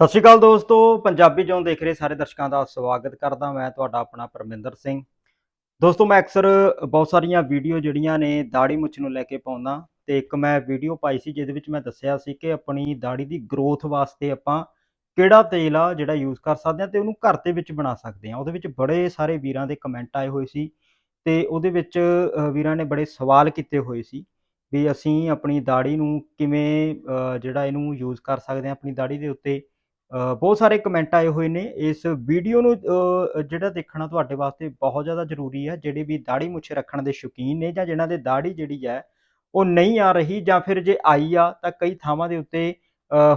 ਸਤਿ ਸ਼੍ਰੀ ਅਕਾਲ ਦੋਸਤੋ, ਪੰਜਾਬੀ ਜੋਨ ਦੇਖ ਰਹੇ ਸਾਰੇ ਦਰਸ਼ਕਾਂ ਦਾ ਸਵਾਗਤ ਕਰਦਾ ਮੈਂ ਤੁਹਾਡਾ ਆਪਣਾ ਪਰਮਿੰਦਰ ਸਿੰਘ। ਦੋਸਤੋ, ਮੈਂ ਅਕਸਰ ਬਹੁਤ ਸਾਰੀਆਂ ਵੀਡੀਓ ਜਿਹੜੀਆਂ ਨੇ ਦਾੜੀ ਮੁੱਛ ਨੂੰ ਲੈ ਕੇ ਪਾਉਂਦਾ ਤੇ ਇੱਕ ਮੈਂ ਵੀਡੀਓ ਪਾਈ ਸੀ ਜਿਹਦੇ ਵਿੱਚ ਮੈਂ ਦੱਸਿਆ ਸੀ ਕਿ ਆਪਣੀ ਦਾੜੀ ਦੀ ਗਰੋਥ ਵਾਸਤੇ ਆਪਾਂ ਕਿਹੜਾ ਤੇਲ ਆ ਜਿਹੜਾ ਯੂਜ਼ ਕਰ ਸਕਦੇ ਆ ਤੇ ਉਹਨੂੰ ਘਰ ਦੇ ਵਿੱਚ ਬਣਾ ਸਕਦੇ ਆ ਉਹਦੇ ਵਿੱਚ ਬੜੇ ਸਾਰੇ ਵੀਰਾਂ ਦੇ ਕਮੈਂਟ ਆਏ ਹੋਏ ਸੀ ਤੇ ਉਹਦੇ ਵਿੱਚ ਵੀਰਾਂ ਨੇ ਬੜੇ ਸਵਾਲ ਕੀਤੇ ਹੋਏ ਸੀ ਵੀ ਅਸੀਂ ਆਪਣੀ ਦਾੜੀ ਨੂੰ ਕਿਵੇਂ ਜਿਹੜਾ ਇਹਨੂੰ ਯੂਜ਼ ਕਰ ਸਕਦੇ ਆ ਆਪਣੀ ਦਾੜੀ ਦੇ ਉੱਤੇ ਬਹੁਤ ਸਾਰੇ ਕਮੈਂਟ ਆਏ ਹੋਏ ਨੇ। ਇਸ ਵੀਡੀਓ ਨੂੰ ਜਿਹੜਾ ਦੇਖਣਾ ਤੁਹਾਡੇ ਵਾਸਤੇ ਬਹੁਤ ਜ਼ਿਆਦਾ ਜ਼ਰੂਰੀ ਹੈ, ਜਿਹੜੇ ਵੀ ਦਾੜੀ ਮੁੱਛ ਰੱਖਣ ਦੇ ਸ਼ੌਕੀਨ ਨੇ ਜਾਂ ਜਿਨ੍ਹਾਂ ਦੇ ਦਾੜੀ ਜਿਹੜੀ ਹੈ, ਉਹ ਨਹੀਂ ਆ ਰਹੀ ਜਾਂ ਫਿਰ ਜੇ ਆਈ ਆ ਤਾਂ ਕਈ ਥਾਵਾਂ ਦੇ ਉੱਤੇ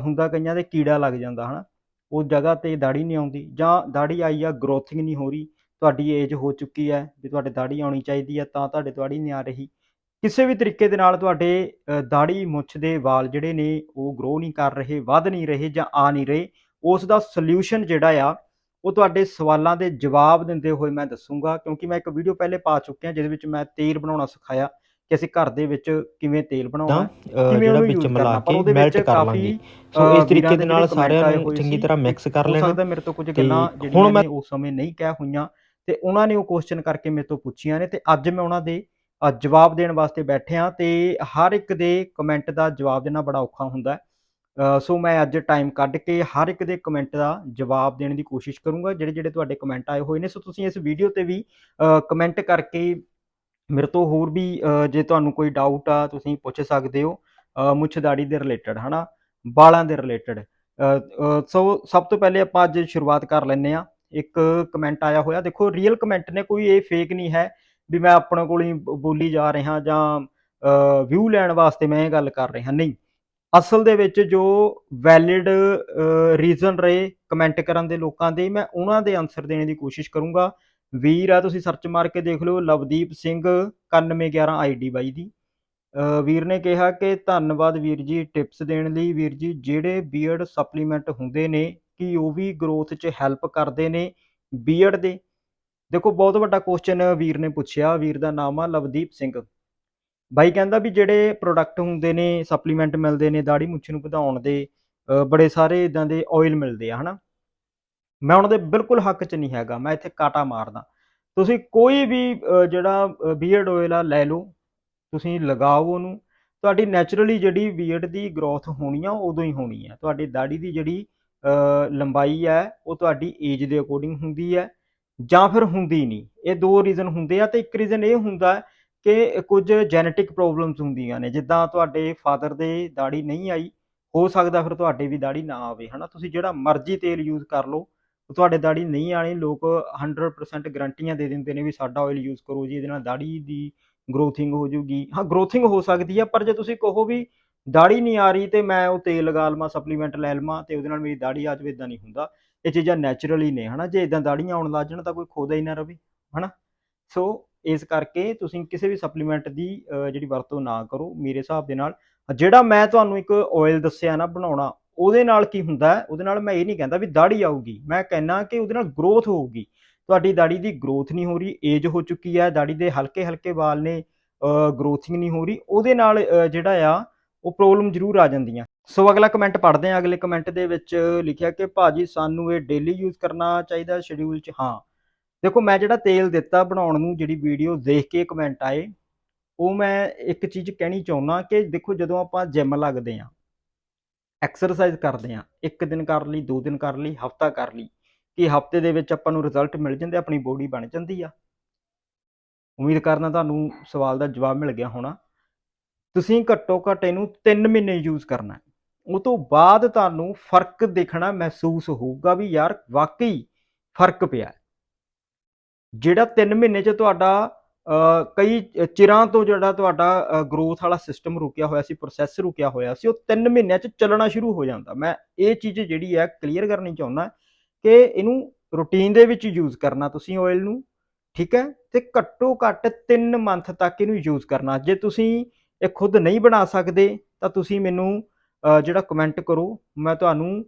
ਹੁੰਦਾ ਕਈਆਂ ਦੇ ਕੀੜਾ ਲੱਗ ਜਾਂਦਾ, ਹਨਾ। ਉਹ ਜਗ੍ਹਾ ਤੇ ਦਾੜੀ ਨਹੀਂ ਆਉਂਦੀ ਜਾਂ ਦਾੜੀ ਆਈ ਆ ਗਰੋਥਿੰਗ ਨਹੀਂ ਹੋ ਰਹੀ। ਤੁਹਾਡੀ ਏਜ ਹੋ ਚੁੱਕੀ ਹੈ, ਵੀ ਤੁਹਾਡੇ ਦਾੜੀ ਆਉਣੀ ਚਾਹੀਦੀ ਹੈ ਤਾਂ ਤੁਹਾਡੇ ਦਾੜੀ ਨਹੀਂ ਆ ਰਹੀ। ਕਿਸੇ ਵੀ ਤਰੀਕੇ ਦੇ ਨਾਲ ਤੁਹਾਡੇ ਦਾੜੀ ਮੁੱਛ ਦੇ ਵਾਲ ਜਿਹੜੇ ਨੇ ਉਹ ਗਰੋ ਨਹੀਂ ਕਰ ਰਹੇ ਵੱਧ ਨਹੀਂ ਰਹੇ ਜਾਂ ਆ ਨਹੀਂ ਰਹੇ ਉਸ ਦਾ ਸੋਲੂਸ਼ਨ ਜਿਹੜਾ ਆ ਉਹ ਤੁਹਾਡੇ ਸਵਾਲਾਂ ਦੇ ਜਵਾਬ ਦਿੰਦੇ ਹੋਏ ਮੈਂ ਦੱਸੂਗਾ ਕਿਉਂਕਿ ਮੈਂ ਇੱਕ ਵੀਡੀਓ ਪਹਿਲੇ ਪਾ ਚੁੱਕਿਆ ਜਿਹਦੇ ਵਿੱਚ ਮੈਂ ਤੇਲ ਬਣਾਉਣਾ ਸਿਖਾਇਆ ਕਿ ਅਸੀਂ ਘਰ ਦੇ ਵਿੱਚ ਕਿਵੇਂ ਤੇਲ ਬਣਾਉਣਾ ਕਿਵੇਂ ਉਹਨੂੰ ਵਿੱਚ ਮਿਲਾ ਕੇ ਮੈਲਟ ਕਰ ਲਾਂਗੇ। ਸੋ ਇਸ ਤਰੀਕੇ ਦੇ ਨਾਲ ਸਾਰਿਆਂ ਨੂੰ ਚੰਗੀ ਤਰ੍ਹਾਂ ਮਿਕਸ ਕਰ ਲੈਣਾ। ਸਕਦਾ ਮੇਰੇ ਤੋਂ ਕੁਝ ਗੱਲਾਂ ਹੁਣ ਜਿਹੜੀਆਂ ਮੈਂ- ਉਸ ਸਮੇਂ ਨਹੀਂ ਕਹਿ ਹੋਈਆਂ ਤੇ ਉਹਨਾਂ ਨੇ ਉਹ ਕੁਐਸਚਨ ਕਰਕੇ ਮੇਰੇ ਤੋਂ ਪੁੱਛੀਆਂ ਨੇ ਤੇ ਅੱਜ ਮੈਂ ਉਹਨਾਂ ਦੇ ਜਵਾਬ ਦੇਣ ਵਾਸਤੇ ਬੈਠੇ ਬੈਠਿਆ ਤੇ ਹਰ ਇੱਕ ਦੇ ਕਮੈਂਟ ਦਾ ਜਵਾਬ ਦੇਣਾ ਬੜਾ ਔਖਾ ਹੁੰਦਾ ਹੈ। ਸੋ ਮੈਂ ਅੱਜ ਟਾਈਮ ਕੱਢ ਕੇ ਹਰ ਇੱਕ ਦੇ ਕਮੈਂਟ ਦਾ ਜਵਾਬ ਦੇਣ ਦੀ ਕੋਸ਼ਿਸ਼ ਕਰੂੰਗਾ। ਜਿਹੜੇ ਜਿਹੜੇ ਤੁਹਾਡੇ ਕਮੈਂਟ ਆਏ ਹੋਏ ਨੇ ਸੋ ਤੁਸੀਂ ਇਸ ਵੀਡੀਓ ਤੇ ਵੀ ਕਮੈਂਟ ਕਰਕੇ ਮੇਰੇ ਤੋਂ ਹੋਰ ਵੀ ਜੇ ਤੁਹਾਨੂੰ ਕੋਈ ਡਾਊਟ ਆ ਤੁਸੀਂ ਪੁੱਛ ਸਕਦੇ ਹੋ ਅ, ਮੁੱਛ ਦਾੜੀ ਦੇ ਰਿਲੇਟਡ ਹਨਾ? ਵਾਲਾਂ ਦੇ ਰਿਲੇਟਡ ਸੋ ਸਭ ਤੋਂ ਪਹਿਲੇ ਆਪਾਂ ਅੱਜ ਸ਼ੁਰੂਆਤ ਕਰ ਲੈਂਦੇ ਆ ਇੱਕ ਕਮੈਂਟ ਆਇਆ ਹੋਇਆ। ਦੇਖੋ ਰੀਅਲ ਕਮੈਂਟ ਨੇ ਕੋਈ ਇਹ ਫੇਕ ਨਹੀਂ ਹੈ। ਵੀ ਮੈਂ ਆਪਣੇ ਕੋਲ ਹੀ ਬ- ਬੋਲੀ ਜਾ ਰਿਹਾ ਜਾਂ ਵਿਊ ਲੈਣ ਵਾਸਤੇ ਮੈਂ ਇਹ ਗੱਲ ਕਰ ਰਿਹਾ। ਨਹੀਂ। ਅਸਲ ਦੇ ਵਿੱਚ ਜੋ ਵੈਲਿਡ ਰੀਜ਼ਨ ਰਹੇ ਕਮੈਂਟ ਕਰਨ ਦੇ ਲੋਕਾਂ ਦੇ, ਮੈਂ ਉਹਨਾਂ ਦੇ ਆਨਸਰ ਦੇਣ ਦੀ ਕੋਸ਼ਿਸ਼ ਕਰੂੰਗਾ। ਵੀਰ ਆ, ਤੁਸੀਂ ਸਰਚ ਮਾਰ ਕੇ ਦੇਖ ਲਓ, ਲਵਦੀਪ ਸਿੰਘ 9111 ਆਈਡੀ ਬਾਈ ਦੀ। ਵੀਰ ਨੇ ਕਿਹਾ ਕਿ ਧੰਨਵਾਦ ਵੀਰ ਜੀ ਟਿਪਸ ਦੇਣ ਲਈ। ਵੀਰ ਜੀ, ਜਿਹੜੇ ਬੀਅਰਡ ਸਪਲੀਮੈਂਟ ਹੁੰਦੇ ਨੇ, ਕਿ ਉਹ ਵੀ ਗਰੋਥ 'ਚ ਹੈਲਪ ਕਰਦੇ ਨੇ ਬੀਅਰਡ ਦੇ? ਦੇਖੋ, ਬਹੁਤ ਵੱਡਾ ਕੁਐਸਚਨ ਵੀਰ ਨੇ ਪੁੱਛਿਆ। ਵੀਰ ਦਾ ਨਾਮ ਆ ਲਵਦੀਪ ਸਿੰਘ। ਬਾਈ ਕਹਿੰਦਾ ਵੀ ਜਿਹੜੇ ਪ੍ਰੋਡਕਟ ਹੁੰਦੇ ਨੇ ਸਪਲੀਮੈਂਟ ਮਿਲਦੇ ਨੇ ਦਾੜੀ ਮੁੱਛ ਨੂੰ ਵਧਾਉਣ ਦੇ ਬੜੇ ਸਾਰੇ ਇਦਾਂ ਦੇ ਆਇਲ ਮਿਲਦੇ ਆ, ਹਨਾ? ਮੈਂ ਉਹਨਾਂ ਦੇ ਬਿਲਕੁਲ ਹੱਕ 'ਚ ਨਹੀਂ ਹੈਗਾ। ਮੈਂ ਇੱਥੇ ਕਾਟਾ ਮਾਰਦਾ। ਤੁਸੀਂ ਕੋਈ ਵੀ ਜਿਹੜਾ ਬੀਅਰਡ ਆਇਲ ਆ, ਲੈ ਲਓ। ਤੁਸੀਂ ਲਗਾਓ ਉਹਨੂੰ। ਤੁਹਾਡੀ ਨੈਚੁਰਲੀ ਜਿਹੜੀ ਬੀਅਰਡ ਦੀ ਗਰੋਥ ਹੋਣੀ ਆ ਉਦੋਂ ਹੀ ਹੋਣੀ ਆ। ਤੁਹਾਡੀ ਦਾੜੀ ਦੀ ਜਿਹੜੀ ਲੰਬਾਈ ਹੈ ਉਹ ਤੁਹਾਡੀ ਏਜ ਦੇ ਅਕੋਰਡਿੰਗ ਹੁੰਦੀ ਹੈ ਜਾਂ ਫਿਰ ਹੁੰਦੀ ਨਹੀਂ। ਇਹ ਦੋ ਰੀਜ਼ਨ ਹੁੰਦੇ ਆ ਤੇ ਇੱਕ ਰੀਜ਼ਨ ਇਹ ਹੁੰਦਾ ਕਿ ਕੁਝ ਜੈਨੇਟਿਕ ਪ੍ਰੋਬਲਮਸ ਹੁੰਦੀਆਂ ਨੇ। ਜਿੱਦਾਂ ਤੁਹਾਡੇ ਫਾਦਰ ਦੇ ਦਾੜੀ ਨਹੀਂ ਆਈ, ਹੋ ਸਕਦਾ ਫਿਰ ਤੁਹਾਡੇ ਵੀ ਦਾੜੀ ਨਾ ਆਵੇ, ਹਨਾ? ਤੁਸੀਂ ਜਿਹੜਾ ਮਰਜ਼ੀ ਤੇਲ ਯੂਜ਼ ਕਰ ਲਓ ਤੁਹਾਡੇ ਦਾੜੀ ਨਹੀਂ ਆਣੀ ਲੋਕ 100% ਗਰੰਟੀਆਂ ਦੇ ਦਿੰਦੇ ਨੇ ਵੀ ਸਾਡਾ ਆਇਲ ਯੂਜ਼ ਕਰੋ ਜੀ, ਇਹਦੇ ਨਾਲ ਦਾੜੀ ਦੀ ਗਰੋਥਿੰਗ ਹੋ ਜੂਗੀ। ਹਾਂ ਗਰੋਥਿੰਗ ਹੋ ਸਕਦੀ ਆ, ਪਰ ਜੇ ਤੁਸੀਂ ਕਹੋ ਵੀ ਦਾੜੀ ਨਹੀਂ ਆ ਰਹੀ ਤੇ ਮੈਂ ਉਹ ਤੇਲ ਲਗਾ ਲਵਾਂ ਸਪਲੀਮੈਂਟ ਲੈ ਲਵਾਂ ਤੇ ਉਹਦੇ ਨਾਲ ਮੇਰੀ ਦਾੜੀ ਆ ਜਾਵੇ ਇਦਾਂ ਨਹੀਂ ਹੁੰਦਾ। ਇਹ ਚੀਜ਼ਾਂ ਨੈਚੁਰਲੀ ਨੇ, ਹਨਾ? ਜੇ ਇਦਾਂ ਦਾੜੀਆਂ ਆਉਣ ਲੱਗ ਜਾਣ ਤਾਂ ਕੋਈ ਖੋਦਾ ਹੀ ਨਾ ਰਵੇ, ਹਨਾ? ਸੋ ਇਸ ਕਰਕੇ ਤੁਸੀਂ ਕਿਸੇ ਵੀ ਸਪਲੀਮੈਂਟ ਦੀ ਜਿਹੜੀ ਵਰਤੋਂ ਨਾ ਕਰੋ, ਮੇਰੇ ਹਿਸਾਬ ਦੇ ਨਾਲ। ਜਿਹੜਾ ਮੈਂ ਤੁਹਾਨੂੰ ਇੱਕ ਆਇਲ ਦੱਸਿਆ ਨਾ ਬਣਾਉਣਾ, ਉਹਦੇ ਨਾਲ ਕੀ ਹੁੰਦਾ? ਉਹਦੇ ਨਾਲ ਮੈਂ ਇਹ ਨਹੀਂ ਕਹਿੰਦਾ ਵੀ ਦਾੜੀ ਆਊਗੀ। ਮੈਂ ਕਹਿੰਦਾ ਕਿ ਉਹਦੇ ਨਾਲ ਗਰੋਥ ਹੋਊਗੀ। ਤੁਹਾਡੀ ਦਾੜੀ ਦੀ ਗਰੋਥ ਨਹੀਂ ਹੋ ਰਹੀ ਏਜ ਹੋ ਚੁੱਕੀ ਹੈ ਦਾੜੀ ਦੇ ਹਲਕੇ ਹਲਕੇ ਵਾਲ ਨੇ ਗਰੋਥਿੰਗ ਨਹੀਂ ਹੋ ਰਹੀ, ਉਹਦੇ ਨਾਲ ਜਿਹੜਾ ਆ, ਉਹ ਪ੍ਰੋਬਲਮ ਜ਼ਰੂਰ ਆ ਜਾਂਦੀਆਂ। ਸੋ ਅਗਲਾ ਕਮੈਂਟ ਪੜ੍ਹਦੇ ਹਾਂ। ਅਗਲੇ ਕਮੈਂਟ ਦੇ ਵਿੱਚ ਲਿਖਿਆ ਕਿ ਭਾਜੀ ਸਾਨੂੰ ਇਹ ਡੇਲੀ ਯੂਜ਼ ਕਰਨਾ ਚਾਹੀਦਾ ਸ਼ਡਿਊਲ 'ਚ? ਹਾਂ। ਦੇਖੋ, ਮੈਂ ਜਿਹੜਾ ਤੇਲ ਦਿੱਤਾ ਬਣਾਉਣ ਨੂੰ, ਜਿਹੜੀ ਵੀਡੀਓ ਦੇਖ ਕੇ ਕਮੈਂਟ ਆਏ, ਉਹ ਮੈਂ ਇੱਕ ਚੀਜ਼ ਕਹਿਣੀ ਚਾਹੁੰਦਾ ਕਿ ਦੇਖੋ, ਜਦੋਂ ਆਪਾਂ ਜਿਮ ਲੱਗਦੇ ਆ ਐਕਸਰਸਾਈਜ਼ ਕਰਦੇ ਆ ਇੱਕ ਦਿਨ ਕਰ ਲਈ, ਦੋ ਦਿਨ ਕਰ ਲਈ, ਹਫਤਾ ਕਰ ਲਈ, ਕਿ ਹਫ਼ਤੇ ਦੇ ਵਿੱਚ ਆਪਾਂ ਨੂੰ ਰਿਜ਼ਲਟ ਮਿਲ ਜਾਂਦੇ, ਆਪਣੀ ਬੋਡੀ ਬਣ ਜਾਂਦੀ ਆ। ਉਮੀਦ ਕਰਨਾ ਤੁਹਾਨੂੰ ਸਵਾਲ ਦਾ ਜਵਾਬ ਮਿਲ ਗਿਆ ਹੋਣਾ। ਤੁਸੀਂ ਘੱਟੋ ਘੱਟ ਇਹਨੂੰ 3 ਮਹੀਨੇ ਯੂਜ਼ ਕਰਨਾ ਉਹ ਤੋਂ ਬਾਅਦ ਤੁਹਾਨੂੰ ਫ਼ਰਕ ਦੇਖਣਾ ਮਹਿਸੂਸ ਹੋਊਗਾ ਵੀ ਯਾਰ ਵਾਕਈ ਫ਼ਰਕ ਪਿਆ ਜਿਹੜਾ 3 ਮਹੀਨੇ ਚ ਤੁਹਾਡਾ ਕਈ ਚਿਰਾਂ ਤੋਂ ਜਿਹੜਾ ਤੁਹਾਡਾ ਗਰੋਥ ਵਾਲਾ ਸਿਸਟਮ ਰੁਕਿਆ ਹੋਇਆ ਸੀ ਪ੍ਰੋਸੈਸ ਰੁਕਿਆ ਹੋਇਆ ਸੀ, ਉਹ 3 ਮਹੀਨਿਆਂ ਚ ਚੱਲਣਾ ਸ਼ੁਰੂ ਹੋ ਜਾਂਦਾ। ਮੈਂ ਇਹ ਚੀਜ਼ ਜਿਹੜੀ ਹੈ ਕਲੀਅਰ ਕਰਨੀ ਚਾਹੁੰਦਾ ਕਿ ਇਹਨੂੰ ਰੂਟੀਨ ਦੇ ਵਿੱਚ ਯੂਜ਼ ਕਰਨਾ ਤੁਸੀਂ ਆਇਲ ਨੂੰ, ਠੀਕ ਹੈ? ਤੇ ਘੱਟੋ ਘੱਟ 3 ਮੰਥ ਤੱਕ ਇਹਨੂੰ ਯੂਜ਼ ਕਰਨਾ। ਜੇ ਤੁਸੀਂ ਇਹ ਖੁਦ ਨਹੀਂ ਬਣਾ ਸਕਦੇ, ਤਾਂ ਤੁਸੀਂ ਮੈਨੂੰ ਜਿਹੜਾ ਕਮੈਂਟ ਕਰੋ ਮੈਂ ਤੁਹਾਨੂੰ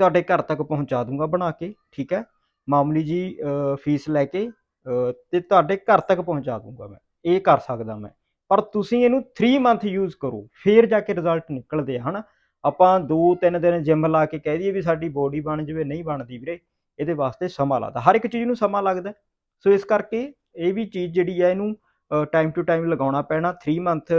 ਤੁਹਾਡੇ ਘਰ ਤੱਕ ਪਹੁੰਚਾ ਦੂੰਗਾ ਬਣਾ ਕੇ ਠੀਕ ਹੈ? ਮਾਮੂਲੀ ਜੀ ਫੀਸ ਲੈ ਕੇ ਅ, ਤੇ ਤੁਹਾਡੇ ਘਰ ਤੱਕ ਪਹੁੰਚਾ ਦੂੰਗਾ ਮੈਂ ਇਹ ਕਰ ਸਕਦਾ ਮੈਂ। ਪਰ ਤੁਸੀਂ ਇਹਨੂੰ 3 ਮੰਥ ਯੂਜ਼ ਕਰੋ ਫੇਰ ਜਾ ਕੇ ਰਿਜ਼ਲਟ ਨਿਕਲਦੇ ਆ ਹਨਾ? ਆਪਾਂ 2-3 ਦਿਨ ਜਿਮ ਲਾ ਕੇ ਕਹਿ ਦਈਏ ਵੀ ਸਾਡੀ ਬੋਡੀ ਬਣ ਜਾਵੇ ਨਹੀਂ ਬਣਦੀ ਵੀਰੇ ਇਹਦੇ ਵਾਸਤੇ ਸਮਾਂ ਲੱਗਦਾ। ਹਰ ਇੱਕ ਚੀਜ਼ ਨੂੰ ਸਮਾਂ ਲੱਗਦਾ। ਸੋ ਇਸ ਕਰਕੇ ਇਹ ਵੀ ਚੀਜ਼ ਜਿਹੜੀ ਹੈ ਇਹਨੂੰ ਟਾਈਮ ਟੂ ਟਾਈਮ ਲਗਾਉਣਾ ਪੈਣਾ 3 ਮੰਥ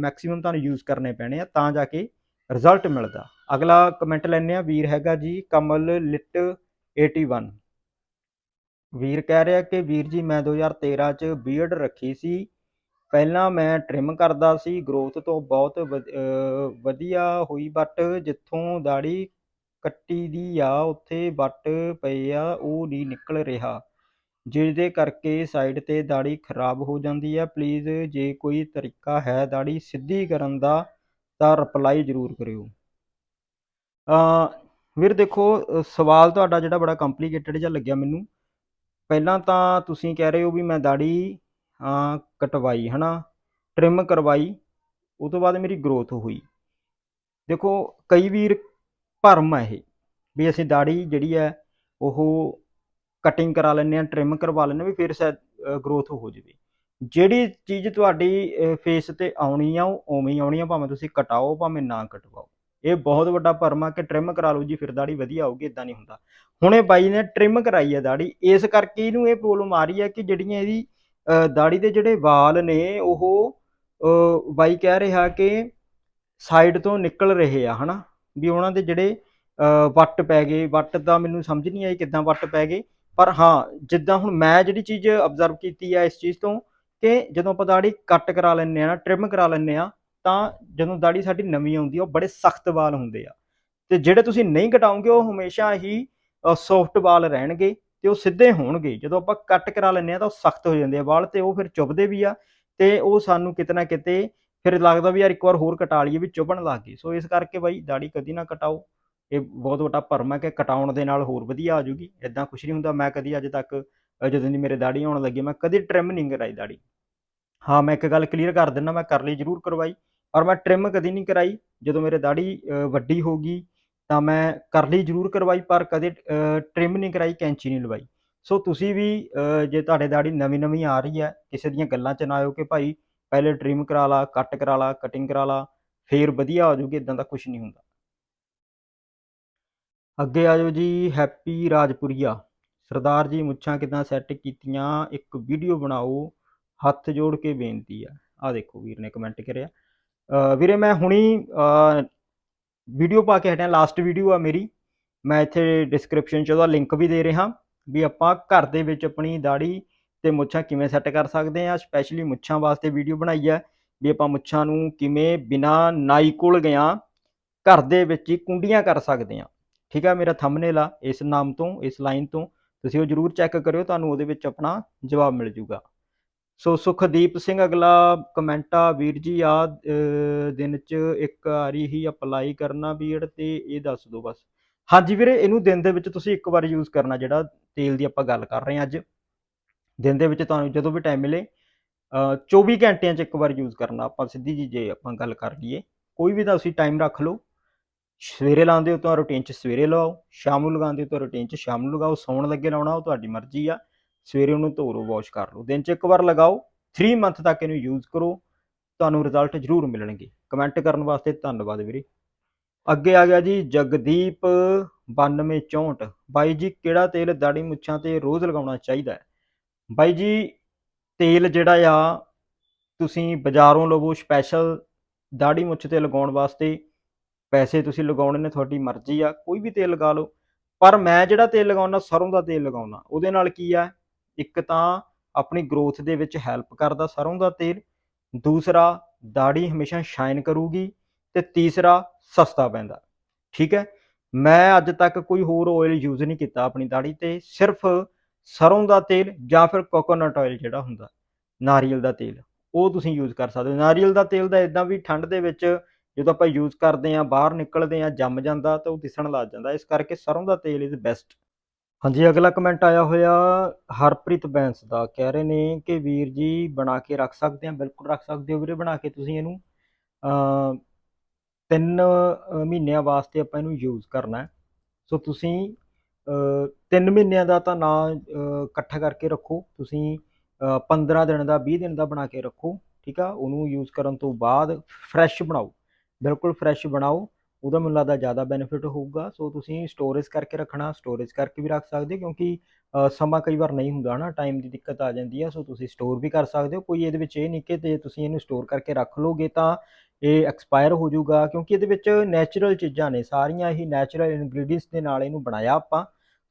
ਮੈਕਸਿਮਮ ਤੁਹਾਨੂੰ ਯੂਜ਼ ਕਰਨੇ ਪੈਣੇ ਆ ਤਾਂ ਜਾ ਕੇ ਰਿਜ਼ਲਟ ਮਿਲਦਾ। ਅਗਲਾ ਕਮੈਂਟ ਲੈਣੇ ਆ ਵੀਰ ਹੈਗਾ ਜੀ ਕਮਲ ਲਿਟ 81 ਵੀਰ ਕਹਿ ਰਿਹਾ ਕਿ ਵੀਰ ਜੀ ਮੈਂ 2013 ਚ ਬੀਅਰਡ ਰੱਖੀ ਸੀ। ਪਹਿਲਾਂ ਮੈਂ ਟ੍ਰਿਮ ਕਰਦਾ ਸੀ। ਗਰੋਥ ਤੋਂ ਬਹੁਤ ਵਧ- ਵਧੀਆ ਹੋਈ ਬਟ ਜਿੱਥੋਂ ਦਾੜੀ ਕੱਟੀ ਦੀ ਆ, ਉੱਥੇ ਵੱਟ ਪਏ ਆ, ਉਹ ਨਹੀਂ ਨਿਕਲ ਰਿਹਾ। ਜਿਹਦੇ ਕਰਕੇ ਸਾਈਡ ਤੇ ਦਾੜੀ ਖਰਾਬ ਹੋ ਜਾਂਦੀ ਆ। ਪਲੀਜ਼ ਜੇ ਕੋਈ ਤਰੀਕਾ ਹੈ ਦਾੜੀ ਸਿੱਧੀ ਕਰਨ ਦਾ ਤਾਂ ਰਿਪਲਾਈ ਜ਼ਰੂਰ ਕਰਿਓ। ਵੀਰ ਦੇਖੋ ਸਵਾਲ ਤੁਹਾਡਾ ਜਿਹੜਾ ਬੜਾ ਕੰਪਲਿਕੇਟਡ ਜਿਹਾ ਲੱਗਿਆ ਮੈਨੂੰ। ਪਹਿਲਾਂ ਤਾਂ ਤੁਸੀਂ ਕਹਿ ਰਹੇ ਹੋ ਵੀ ਮੈਂ ਦਾੜੀ ਅ, ਕਟਵਾਈ ਹਨਾ? ਟ੍ਰਿਮ ਕਰਵਾਈ ਉਹ ਤੋਂ ਬਾਅਦ ਮੇਰੀ ਗਰੋਥ ਹੋਈ। ਦੇਖੋ ਕਈ ਵੀਰ ਭਰਮ ਹੈ ਇਹ ਵੀ ਅਸੀਂ ਦਾੜੀ ਜਿਹੜੀ ਹੈ ਉਹ ਕਟਿੰਗ ਕਰਾ ਲੈਂਦੇ ਆ ਟ੍ਰਿਮ ਕਰਵਾ ਲੈਂਦੇ ਵੀ ਫਿਰ ਸ਼ਾਇਦ ਗਰੋਥ ਹੋ ਜਾਵੇ। ਜਿਹੜੀ ਚੀਜ਼ ਤੁਹਾਡੀ ਫੇਸ ਤੇ ਆਉਣੀ ਆ, ਉਹ ਉਵੇਂ ਹੀ ਆਉਣੀ ਆ, ਭਾਵੇਂ ਤੁਸੀਂ ਕਟਾਓ, ਭਾਵੇਂ ਨਾ ਕਟਵਾਓ। ਇਹ ਬਹੁਤ ਵੱਡਾ ਭਰਮ ਆ ਕਿ ਟ੍ਰਿਮ ਕਰਾ ਲਓ ਜੀ, ਫਿਰ ਦਾੜੀ ਵਧੀਆ ਆਊਗੀ ਇਦਾਂ ਨਹੀਂ ਹੁੰਦਾ। ਹੁਣੇ ਬਾਈ ਨੇ ਟ੍ਰਿਮ ਕਰਾਈ ਹੈ ਦਾੜੀ ਇਸ ਕਰਕੇ ਇਹਨੂੰ ਇਹ ਪ੍ਰੋਬਲਮ ਆ ਰਹੀ ਹੈ ਕਿ ਜਿਹੜੀਆਂ ਇਹਦੀ ਦਾੜੀ ਦੇ ਜਿਹੜੇ ਵਾਲ ਨੇ, ਉਹ ਬਾਈ ਕਹਿ ਰਿਹਾ ਕਿ ਸਾਈਡ ਤੋਂ ਨਿਕਲ ਰਹੇ ਆ, ਹਨਾ? ਵੀ ਉਹਨਾਂ ਦੇ ਜਿਹੜੇ ਵੱਟ ਪੈ ਗਏ, ਵੱਟ ਦਾ ਮੈਨੂੰ ਸਮਝ ਨਹੀਂ ਆਈ ਕਿੱਦਾਂ ਵੱਟ ਪੈ ਗਏ, ਪਰ ਹਾਂ, ਜਿੱਦਾਂ ਹੁਣ ਮੈਂ ਜਿਹੜੀ ਚੀਜ਼ ਅਬਜ਼ਰਵ ਕੀਤੀ ਆ ਇਸ ਚੀਜ਼ ਤੋਂ ਕਿ ਜਦੋਂ ਆਪਾਂ ਦਾੜੀ ਕੱਟ ਕਰਾ ਲੈਂਦੇ ਆ ਨਾ ਟ੍ਰਿਮ ਕਰਾ ਲੈਂਦੇ ਆ ਤਾਂ ਜਦੋਂ ਦਾੜੀ ਸਾਡੀ ਨਵੀਂ ਆਉਂਦੀ ਆ, ਉਹ ਬੜੇ ਸਖਤ ਵਾਲ ਹੁੰਦੇ ਆ। ਤੇ ਜਿਹੜੇ ਤੁਸੀਂ ਨਹੀਂ ਕਟਾਉਂਗੇ ਉਹ ਹਮੇਸ਼ਾ ਹੀ ਸੌਫਟ ਵਾਲ ਰਹਿਣਗੇ ਤੇ ਉਹ ਸਿੱਧੇ ਹੋਣਗੇ। ਜਦੋਂ ਆਪਾਂ ਕੱਟ ਕਰਾ ਲੈਂਦੇ ਆ ਤਾਂ ਉਹ ਸਖਤ ਹੋ ਜਾਂਦੇ ਆ ਵਾਲ ਤੇ ਉਹ ਫਿਰ ਚੁੱਭਦੇ ਵੀ ਆ ਤੇ ਉਹ ਸਾਨੂੰ ਕਿਤੇ ਨਾ ਕਿਤੇ ਫਿਰ ਲੱਗਦਾ ਵੀ ਯਾਰ ਇੱਕ ਵਾਰ ਹੋਰ ਕਟਾ ਲਈਏ ਵੀ ਚੁਭਣ ਲੱਗ ਗਈ। ਸੋ ਇਸ ਕਰਕੇ ਬਾਈ ਦਾੜੀ ਕਦੀ ਨਾ ਕਟਾਓ। ਇਹ ਬਹੁਤ ਵੱਡਾ ਭਰਮ ਹੈ ਕਿ ਕਟਾਉਣ ਦੇ ਨਾਲ ਹੋਰ ਵਧੀਆ ਆ ਜੂਗੀ। ਇਦਾਂ ਕੁਝ ਨਹੀਂ ਹੁੰਦਾ। ਮੈਂ ਕਦੀ ਅੱਜ ਤੱਕ ਅ, ਜਦੋਂ ਦੀ ਮੇਰੇ ਦਾੜੀ ਆਉਣ ਲੱਗੀ ਮੈਂ ਕਦੀ ਟ੍ਰਿਮ ਨਹੀਂ ਕਰਾਈ ਦਾੜੀ। ਹਾਂ ਮੈਂ ਇੱਕ ਗੱਲ ਕਲੀਅਰ ਕਰ ਦਿੰਦਾ ਮੈਂ ਕਰ ਲਈ ਜ਼ਰੂਰ ਕਰਵਾਈ ਔਰ ਮੈਂ ਟ੍ਰਿਮ ਕਦੀ ਨਹੀਂ ਕਰਾਈ। ਜਦੋਂ ਮੇਰੇ ਦਾੜੀ ਅ, ਵੱਡੀ ਹੋ ਗਈ ਤਾਂ ਮੈਂ ਕਰ ਲਈ ਜ਼ਰੂਰ ਕਰਵਾਈ ਪਰ ਕਦੇ ਟ੍ਰਿਮ ਨਹੀਂ ਕਰਾਈ ਕੈਂਚੀ ਨਹੀਂ ਲਵਾਈ। ਸੋ ਤੁਸੀਂ ਵੀ ਅ, ਜੇ ਤੁਹਾਡੇ ਦਾੜੀ ਨਵੀਂ ਨਵੀਂ ਆ ਰਹੀ ਹੈ ਕਿਸੇ ਦੀਆਂ ਗੱਲਾਂ 'ਚ ਨਾ ਆਇਓ ਕਿ ਭਾਈ ਪਹਿਲੇ ਟ੍ਰਿਮ ਕਰਾ ਲਾ ਕੱਟ ਕਰਾ ਲਾ ਕਟਿੰਗ ਕਰਾ ਲਾ ਫੇਰ ਵਧੀਆ ਹੋ ਜਾਊਗੀ ਇਦਾਂ ਦਾ ਕੁਝ ਨਹੀਂ ਹੁੰਦਾ। ਅੱਗੇ ਆ ਜਾਓ ਜੀ ਹੈਪੀ ਰਾਜਪੁਰੀਆ। ਸਰਦਾਰ ਜੀ ਮੁੱਛਾਂ ਕਿਦਾਂ ਸੈੱਟ ਕੀਤੀਆਂ, ਇੱਕ ਵੀਡੀਓ ਬਣਾਓ, ਹੱਥ ਜੋੜ ਕੇ ਬੇਨਤੀ ਆ। ਆ ਦੇਖੋ ਵੀਰ ਨੇ ਕਮੈਂਟ ਕਰਿਆ। ਵੀਰੇ ਮੈਂ ਹੁਣੀ ਵੀਡੀਓ ਪਾ ਕੇ ਹਟਿਆ ਲਾਸਟ ਵੀਡੀਓ ਆ ਮੇਰੀ। ਮੈਂ ਇੱਥੇ ਡਿਸਕ੍ਰਿਪਸ਼ਨ 'ਚ ਉਹਦਾ ਲਿੰਕ ਵੀ ਦੇ ਰਿਹਾ। ਵੀ ਆਪਾਂ ਘਰ ਦੇ ਵਿੱਚ ਆਪਣੀ ਦਾੜੀ ਤੇ ਮੁੱਛਾਂ ਕਿਵੇਂ ਸੈੱਟ ਕਰ ਸਕਦੇ ਆ ਸਪੈਸ਼ਲੀ ਮੁੱਛਾਂ ਵਾਸਤੇ ਵੀਡੀਓ ਬਣਾਈ ਹੈ ਵੀ ਆਪਾਂ ਮੁੱਛਾਂ ਨੂੰ ਕਿਵੇਂ ਬਿਨਾ ਨਾਈ ਕੋਲ ਗਿਆ, ਘਰ ਦੇ ਵਿੱਚ ਹੀ ਕੁੰਡੀਆਂ ਕਰ ਸਕਦੇ ਆ। ਠੀਕ ਆ, ਮੇਰਾ ਥੰਬਨੇਲ ਆ ਇਸ ਨਾਮ ਤੋਂ, ਇਸ ਲਾਈਨ ਤੋਂ। ਤੁਸੀਂ ਉਹ ਜਰੂਰ ਚੈੱਕ ਕਰਿਓ ਤੁਹਾਨੂੰ ਉਹਦੇ ਵਿੱਚ ਆਪਣਾ ਜਵਾਬ ਮਿਲ ਜੂਗਾ। ਸੋ ਸੁਖਦੀਪ ਸਿੰਘ ਅਗਲਾ ਕਮੈਂਟ ਆ ਵੀਰ ਜੀ ਆ ਦਿਨ ਚ ਇੱਕ ਵਾਰੀ ਹੀ ਅਪਲਾਈ ਕਰਨਾ ਬੀੜ ਤੇ ਇਹ ਦੱਸ ਦਿਓ ਬਸ। ਹਾਂਜੀ ਵੀਰੇ ਇਹਨੂੰ ਦਿਨ ਦੇ ਵਿੱਚ ਤੁਸੀਂ ਇੱਕ ਵਾਰ ਯੂਜ਼ ਕਰਨਾ ਜਿਹੜਾ ਤੇਲ ਦੀ ਆਪਾਂ ਗੱਲ ਕਰ ਰਹੇ ਹਾਂ ਅੱਜ। ਦਿਨ ਦੇ ਵਿੱਚ ਤੁਹਾਨੂੰ ਜਦੋਂ ਵੀ ਟਾਈਮ ਮਿਲੇ ਅਹ, 24 ਘੰਟਿਆਂ ਚ ਇੱਕ ਵਾਰ ਯੂਜ਼ ਕਰਨਾ ਆਪਾਂ ਸਿੱਧੀ ਜੀ ਜੇ ਆਪਾਂ ਗੱਲ ਕਰ ਲਈਏ। ਕੋਈ ਵੀ ਤਾਂ ਤੁਸੀਂ ਟਾਈਮ ਰੱਖ ਲਓ। ਸਵੇਰੇ ਲਾਉਂਦੇ ਹੋ ਤਾਂ ਰੂਟੀਨ 'ਚ ਸਵੇਰੇ ਲਵਾਓ ਸ਼ਾਮ ਨੂੰ ਲਗਾਉਂਦੇ ਹੋ ਤਾਂ ਰੂਟੀਨ 'ਚ ਸ਼ਾਮ ਨੂੰ ਲਗਾਓ, ਸੌਣ ਲੱਗੇ ਲਾਉਣਾ ਉਹ ਤੁਹਾਡੀ ਮਰਜ਼ੀ ਆ। ਸਵੇਰੇ ਉਹਨੂੰ ਧੋ ਲਓ ਵਾਸ਼ ਕਰ ਲਓ। ਦਿਨ 'ਚ ਇੱਕ ਵਾਰ ਲਗਾਓ 3 ਮੰਥ ਤੱਕ ਇਹਨੂੰ ਯੂਜ਼ ਕਰੋ, ਤੁਹਾਨੂੰ ਰਿਜ਼ਲਟ ਜ਼ਰੂਰ ਮਿਲਣਗੇ। ਕਮੈਂਟ ਕਰਨ ਵਾਸਤੇ ਧੰਨਵਾਦ ਵੀਰੇ। ਅੱਗੇ ਆ ਗਿਆ ਜੀ, ਜਗਦੀਪ 9264 ਬਾਈ ਜੀ, ਕਿਹੜਾ ਤੇਲ ਦਾੜੀ ਮੁੱਛਾਂ ਤੇ ਰੋਜ਼ ਲਗਾਉਣਾ ਚਾਹੀਦਾ ਹੈ? ਬਾਈ ਜੀ, ਤੇਲ ਜਿਹੜਾ ਆ, ਤੁਸੀਂ ਬਾਜ਼ਾਰੋਂ ਲਵੋ ਸਪੈਸ਼ਲ ਦਾੜੀ ਮੁੱਛ ਤੇ ਲਗਾਉਣ ਵਾਸਤੇ ਪੈਸੇ ਤੁਸੀਂ ਲਗਾਉਣੇ ਨੇ, ਤੁਹਾਡੀ ਮਰਜ਼ੀ ਆ, ਕੋਈ ਵੀ ਤੇਲ ਲਗਾ ਲਓ। ਪਰ ਮੈਂ ਜਿਹੜਾ ਤੇਲ ਲਗਾਉਣਾ, ਸਰੋਂ ਦਾ ਤੇਲ ਲਗਾਉਣਾ, ਉਹਦੇ ਨਾਲ ਕੀ ਆ? ਇੱਕ ਤਾਂ ਆਪਣੀ ਗਰੋਥ ਦੇ ਵਿੱਚ ਹੈਲਪ ਕਰਦਾ ਸਰੋਂ ਦਾ ਤੇਲ, ਦੂਸਰਾ ਦਾੜੀ ਹਮੇਸ਼ਾ ਸ਼ਾਈਨ ਕਰੂਗੀ ਤੇ ਤੀਸਰਾ ਸਸਤਾ ਪੈਂਦਾ। ਠੀਕ ਹੈ? ਮੈਂ ਅੱਜ ਤੱਕ ਕੋਈ ਹੋਰ ਆਇਲ ਯੂਜ਼ ਨਹੀਂ ਕੀਤਾ ਆਪਣੀ ਦਾੜੀ ਤੇ, ਸਿਰਫ ਸਰੋਂ ਦਾ ਤੇਲ ਜਾਂ ਫਿਰ ਕੋਕੋਨਟ ਆਇਲ ਜਿਹੜਾ ਹੁੰਦਾ, ਨਾਰੀਅਲ ਦਾ ਤੇਲ, ਉਹ ਤੁਸੀਂ ਯੂਜ਼ ਕਰ ਸਕਦੇ ਹੋ। ਨਾਰੀਅਲ ਦਾ ਤੇਲ ਦਾ ਇਦਾਂ ਵੀ ਠੰਡ ਦੇ ਵਿੱਚ ਜਦੋਂ ਆਪਾਂ ਯੂਜ਼ ਕਰਦੇ ਆ ਬਾਹਰ ਨਿਕਲਦੇ ਆ ਜੰਮ ਜਾਂਦਾ ਤਾਂ ਉਹ ਦਿਸਣ ਲੱਗ ਜਾਂਦਾ। ਇਸ ਕਰਕੇ ਸਰੋਂ ਦਾ ਤੇਲ ਇਜ਼ ਬੈਸਟ ਹਾਂਜੀ ਅਗਲਾ ਕਮੈਂਟ ਆਇਆ ਹੋਇਆ ਹਰਪ੍ਰੀਤ ਬੈਂਸ ਦਾ। ਕਹਿ ਰਹੇ ਨੇ ਕਿ ਵੀਰ ਜੀ ਬਣਾ ਕੇ ਰੱਖ ਸਕਦੇ ਆ ਬਿਲਕੁਲ ਰੱਖ ਸਕਦੇ ਹੋ ਵੀਰੇ ਬਣਾ ਕੇ ਤੁਸੀਂ ਇਹਨੂੰ। ਅ ਤਿੰਨ ਮਹੀਨਿਆਂ ਵਾਸਤੇ ਆਪਾਂ ਇਹਨੂੰ ਯੂਜ਼ ਕਰਨਾ ਹੈ। ਸੋ ਤੁਸੀਂ ਅ, ਤਿੰਨ ਮਹੀਨਿਆਂ ਦਾ ਤਾਂ ਨਾ ਇਕੱਠਾ ਕਰਕੇ ਰੱਖੋ। ਤੁਸੀਂ ਅ, 15 ਦਿਨ ਦਾ 20 ਦਿਨ ਦਾ ਬਣਾ ਕੇ ਰੱਖੋ ਠੀਕ ਆ? ਉਹਨੂੰ ਯੂਜ਼ ਕਰਨ ਤੋਂ ਬਾਅਦ ਫਰੈਸ਼ ਬਣਾਓ। ਬਿਲਕੁਲ ਫਰੈਸ਼ ਬਣਾਓ, ਉਹਦਾ ਮੈਨੂੰ ਲੱਗਦਾ ਜ਼ਿਆਦਾ ਬੈਨੀਫਿਟ ਹੋਊਗਾ। ਸੋ ਤੁਸੀਂ ਸਟੋਰੇਜ ਕਰਕੇ ਰੱਖਣਾ ਸਟੋਰੇਜ ਕਰਕੇ ਵੀ ਰੱਖ ਸਕਦੇ ਹੋ ਕਿਉਂਕਿ ਸਮਾਂ ਕਈ ਵਾਰ ਨਹੀਂ ਹੁੰਦਾ ਨਾ ਟਾਈਮ ਦੀ ਦਿੱਕਤ ਆ ਜਾਂਦੀ ਹੈ ਸੋ ਤੁਸੀਂ ਸਟੋਰ ਵੀ ਕਰ ਸਕਦੇ ਹੋ। ਕੋਈ ਇਹਦੇ ਵਿੱਚ ਇਹ ਨਹੀਂ ਕਿ ਜੇ ਤੁਸੀਂ ਇਹਨੂੰ ਸਟੋਰ ਕਰਕੇ ਰੱਖ ਲਓਗੇ ਤਾਂ ਇਹ ਐਕਸਪਾਇਰ ਹੋ ਜਾਊਗਾ। ਕਿਉਂਕਿ ਇਹਦੇ ਵਿੱਚ ਨੈਚੁਰਲ ਚੀਜ਼ਾਂ ਨੇ, ਸਾਰੀਆਂ ਹੀ ਨੈਚੁਰਲ ਇਨਗਰੀਡੀਅੰਟਸ ਦੇ ਨਾਲ ਇਹਨੂੰ ਬਣਾਇਆ ਆਪਾਂ।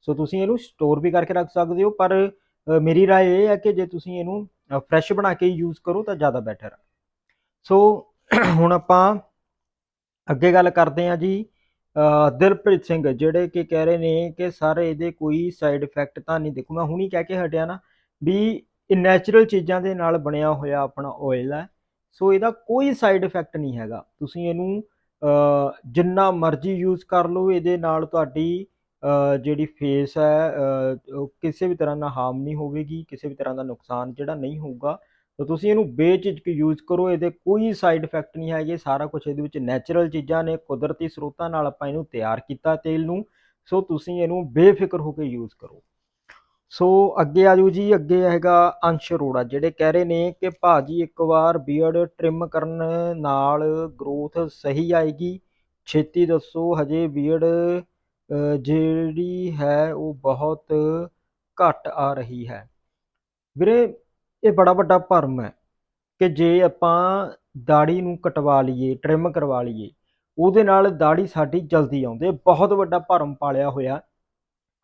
ਸੋ ਤੁਸੀਂ ਇਹਨੂੰ ਸਟੋਰ ਵੀ ਕਰਕੇ ਰੱਖ ਸਕਦੇ ਹੋ, ਪਰ ਮੇਰੀ ਰਾਏ ਇਹ ਹੈ ਕਿ ਜੇ ਤੁਸੀਂ ਇਹਨੂੰ ਫਰੈਸ਼ ਬਣਾ ਕੇ ਯੂਜ਼ ਕਰੋ ਤਾਂ ਜ਼ਿਆਦਾ ਬੈਟਰ ਹੈ ਸੋ ਹੁਣ ਆਪਾਂ ਅੱਗੇ ਗੱਲ ਕਰਦੇ ਹਾਂ ਜੀ ਦਿਲਪ੍ਰੀਤ ਸਿੰਘ ਜਿਹੜੇ ਕਿ ਕਹਿ ਰਹੇ ਨੇ ਕਿ ਸਰ ਇਹਦੇ ਕੋਈ ਸਾਈਡ ਇਫੈਕਟ ਤਾਂ ਨਹੀਂ ਦੇਖੋ। ਮੈਂ ਹੁਣੀ ਕਹਿ ਕੇ ਹਟਿਆ ਨਾ ਵੀ ਇਹ ਨੈਚੁਰਲ ਚੀਜ਼ਾਂ ਦੇ ਨਾਲ ਬਣਿਆ ਹੋਇਆ ਆਪਣਾ ਆਇਲ ਹੈ। ਸੋ ਇਹਦਾ ਕੋਈ ਸਾਈਡ ਇਫੈਕਟ ਨਹੀਂ ਹੈਗਾ। ਤੁਸੀਂ ਇਹਨੂੰ ਜਿੰਨਾ ਮਰਜ਼ੀ ਯੂਜ਼ ਕਰ ਲਓ, ਇਹਦੇ ਨਾਲ ਤੁਹਾਡੀ ਜਿਹੜੀ ਫੇਸ ਹੈ ਕਿਸੇ ਵੀ ਤਰ੍ਹਾਂ ਨਾਲ ਹਾਰਮ ਨਹੀਂ ਹੋਵੇਗੀ, ਕਿਸੇ ਵੀ ਤਰ੍ਹਾਂ ਦਾ ਨੁਕਸਾਨ ਜਿਹੜਾ ਨਹੀਂ ਹੋਊਗਾ। ਤਾਂ ਤੁਸੀਂ ਇਹਨੂੰ ਬੇਝਿਜਕ ਯੂਜ਼ ਕਰੋ, ਇਹਦੇ ਕੋਈ ਸਾਈਡ ਇਫੈਕਟ ਨਹੀਂ ਹੈਗੇ, ਸਾਰਾ ਕੁਝ ਇਹਦੇ ਵਿੱਚ ਨੈਚੁਰਲ ਚੀਜ਼ਾਂ ਨੇ, ਕੁਦਰਤੀ ਸਰੋਤਾਂ ਨਾਲ ਆਪਾਂ ਇਹਨੂੰ ਤਿਆਰ ਕੀਤਾ ਤੇਲ ਨੂੰ, ਸੋ ਤੁਸੀਂ ਇਹਨੂੰ ਬੇਫਿਕਰ ਹੋ ਕੇ ਯੂਜ਼ ਕਰੋ। ਸੋ ਅੱਗੇ ਆਜੋ ਜੀ, ਅੱਗੇ ਹੈਗਾ ਅੰਸ਼ ਅਰੋੜਾ, ਜਿਹੜੇ ਕਹਿ ਰਹੇ ਨੇ ਕਿ ਭਾਜੀ ਇੱਕ ਵਾਰ ਬੀਅਰਡ ਟ੍ਰਿਮ ਕਰਨ ਨਾਲ ਗਰੋਥ ਸਹੀ ਆਏਗੀ, ਛੇਤੀ ਦੱਸੋ, ਹਜੇ ਬੀਅਰਡ ਜਿਹੜੀ ਹੈ ਉਹ ਬਹੁਤ ਘੱਟ ਆ ਰਹੀ ਹੈ। ਵੀਰੇ ਇਹ ਬੜਾ ਵੱਡਾ ਭਰਮ ਹੈ ਕਿ ਜੇ ਆਪਾਂ ਦਾੜੀ ਨੂੰ ਕਟਵਾ ਲਈਏ ਟ੍ਰਿਮ ਕਰਵਾ ਲਈਏ, ਉਹਦੇ ਨਾਲ ਦਾੜੀ ਸਾਡੀ ਜਲਦੀ ਆਉਂਦੀ ਹੈ। ਬਹੁਤ ਵੱਡਾ ਭਰਮ ਪਾਲਿਆ ਹੋਇਆ।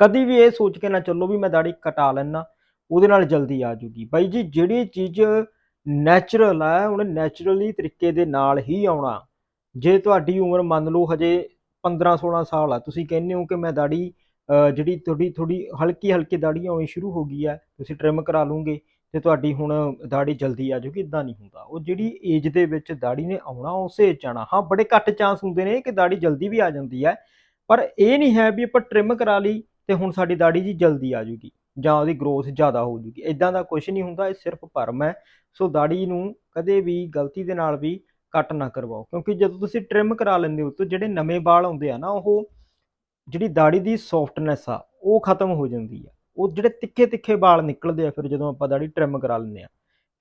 ਕਦੀ ਵੀ ਇਹ ਸੋਚ ਕੇ ਨਾ ਚੱਲੋ ਵੀ ਮੈਂ ਦਾੜੀ ਕਟਾ ਲੈਣਾ ਉਹਦੇ ਨਾਲ ਜਲਦੀ ਆ ਜੂਗੀ। ਬਾਈ ਜੀ, ਜਿਹੜੀ ਚੀਜ਼ ਨੈਚੁਰਲ ਆ ਉਹਨੇ ਨੈਚੁਰਲੀ ਤਰੀਕੇ ਦੇ ਨਾਲ ਹੀ ਆਉਣਾ। ਜੇ ਤੁਹਾਡੀ ਉਮਰ ਮੰਨ ਲਓ ਹਜੇ 15 16 ਸਾਲ ਆ, ਤੁਸੀਂ ਕਹਿੰਦੇ ਹੋ ਕਿ ਮੈਂ ਦਾੜੀ ਜਿਹੜੀ ਤੁਹਾਡੀ ਥੋੜੀ ਹਲਕੀ ਹਲਕੀ ਦਾੜੀ ਆਉਣੀ ਸ਼ੁਰੂ ਹੋ ਗਈ ਹੈ ਤੁਸੀਂ ਟ੍ਰਿਮ ਕਰਾ ਲਓਗੇ ਤੇ ਤੁਹਾਡੀ ਹੁਣ ਦਾੜੀ ਜਲਦੀ ਆ ਜੂਗੀ ਇਦਾਂ ਨਹੀਂ ਹੁੰਦਾ। ਉਹ ਜਿਹੜੀ ਏਜ ਦੇ ਵਿੱਚ ਦਾੜੀ ਨੇ ਆਉਣਾ ਉਸੇ age 'ਚ ਆਉਣਾ ਹਾਂ, ਬੜੇ ਘੱਟ ਚਾਂਸ ਹੁੰਦੇ ਨੇ ਕਿ ਦਾੜੀ ਜਲਦੀ ਵੀ ਆ ਜਾਂਦੀ ਹੈ, ਪਰ ਇਹ ਨਹੀਂ ਹੈ ਵੀ ਆਪਾਂ ਟ੍ਰਿਮ ਕਰਾ ਲਈ ਤੇ ਹੁਣ ਸਾਡੀ ਦਾੜੀ ਜੀ ਜਲਦੀ ਆ ਜੂਗੀ ਜਾਂ ਉਹਦੀ ਗਰੋਥ ਜ਼ਿਆਦਾ ਹੋ ਜੂਗੀ ਇਦਾਂ ਦਾ ਕੁਝ ਨਹੀਂ ਹੁੰਦਾ, ਇਹ ਸਿਰਫ ਭਰਮ ਹੈ। ਸੋ ਦਾੜੀ ਨੂੰ ਕਦੇ ਵੀ ਗਲਤੀ ਦੇ ਨਾਲ ਵੀ ਕੱਟ ਨਾ ਕਰਵਾਓ, ਕਿਉਂਕਿ ਜਦੋਂ ਤੁਸੀਂ ਟ੍ਰਿਮ ਕਰਾ ਲੈਂਦੇ ਹੋ ਤਾਂ ਜਿਹੜੇ ਨਵੇਂ ਵਾਲ ਆਉਂਦੇ ਆ ਨਾ, ਉਹ ਜਿਹੜੀ ਦਾੜੀ ਦੀ ਸੌਫਟਨੈਸ ਆ, ਉਹ ਖਤਮ ਹੋ ਜਾਂਦੀ ਆ। ਉਹ ਜਿਹੜੇ ਤਿੱਖੇ ਤਿੱਖੇ ਵਾਲ ਨਿਕਲਦੇ ਆ ਫਿਰ ਜਦੋਂ ਆਪਾਂ ਦਾੜੀ ਟ੍ਰਿਮ ਕਰਾ ਲੈਂਦੇ ਆ।